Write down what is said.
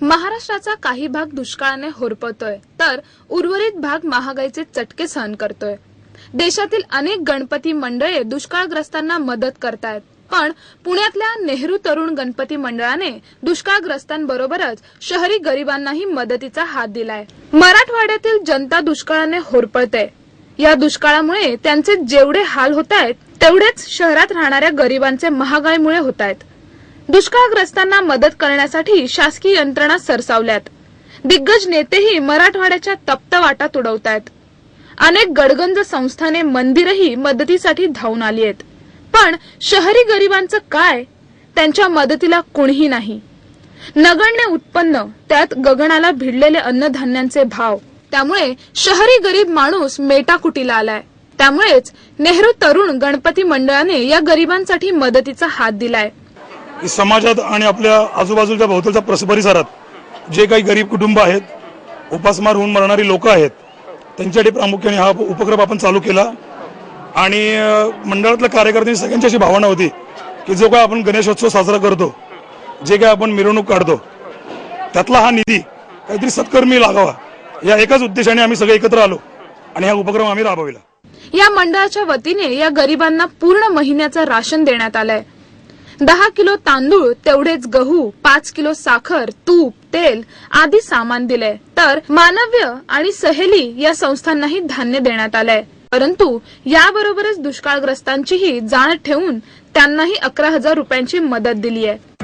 महाराष्ट्राचा काही भाग दुष्काळाने होरपळतोय तर उर्वरित भाग महागाईचे चटके सहन करतोय. देशातील अनेक गणपती मंडळे दुष्काळग्रस्तांना मदत करतायत पण पुण्यातल्या नेहरू तरुण गणपती मंडळाने दुष्काळग्रस्तांबरोबरच शहरी गरिबांनाही मदतीचा हात दिलाय. मराठवाड्यातील जनता दुष्काळाने होरपळते. या दुष्काळामुळे त्यांचे जेवढे हाल होत आहेत तेवढेच शहरात राहणाऱ्या गरिबांचे महागाईमुळे होत आहेत दुष्काळग्रस्तांना मदत करण्यासाठी शासकीय यंत्रणा सरसावल्यात. दिग्गज नेतेही मराठवाड्याच्या तप्त वाटा तुडवतायत. अनेक गडगंज संस्थाने मंदिरही मदतीसाठी धावून आली आहेत पण शहरी गरिबांचं काय? त्यांच्या मदतीला कोणीही नाही. नगण्य उत्पन्न त्यात गगनाला भिडलेले अन्नधान्यांचे भाव. त्यामुळे शहरी गरीब माणूस मेटाकुटीला आलाय. त्यामुळेच नेहरू तरुण गणपती मंडळाने या गरिबांसाठी मदतीचा हात दिलाय. की समाजात आणि आपल्या आजूबाजूच्या भोवतालच्या प्रस- परिसरात जे काही गरीब कुटुंब आहेत उपासमार होऊन मरणारी लोक आहेत त्यांच्यासाठी प्रामुख्याने हा उपक्रम आपण चालू केला. आणि मंडळातल्या कार्यकर्त्यांची सगळ्यांची अशी भावना होती की जो काय आपण गणेशोत्सव साजरा करतो जे काय आपण मिरवणूक काढतो त्यातला हा निधी काहीतरी सत्कर्मी लागावा या एकाच उद्देशाने आम्ही सगळे एकत्र आलो आणि हा उपक्रम आम्ही राबविला. या मंडळाच्या वतीने या गरिबांना पूर्ण महिन्याचं राशन देण्यात आलंय. दहा किलो तांदूळ तेवढेच गहू पाच किलो साखर तूप तेल आदी सामान दिले तर मानव्य आणि सहेली या संस्थांनाही धान्य देण्यात आलंय. परंतु याबरोबरच दुष्काळग्रस्तांचीही जाण ठेवून त्यांनाही अकरा हजार रुपयांची मदत दिली आहे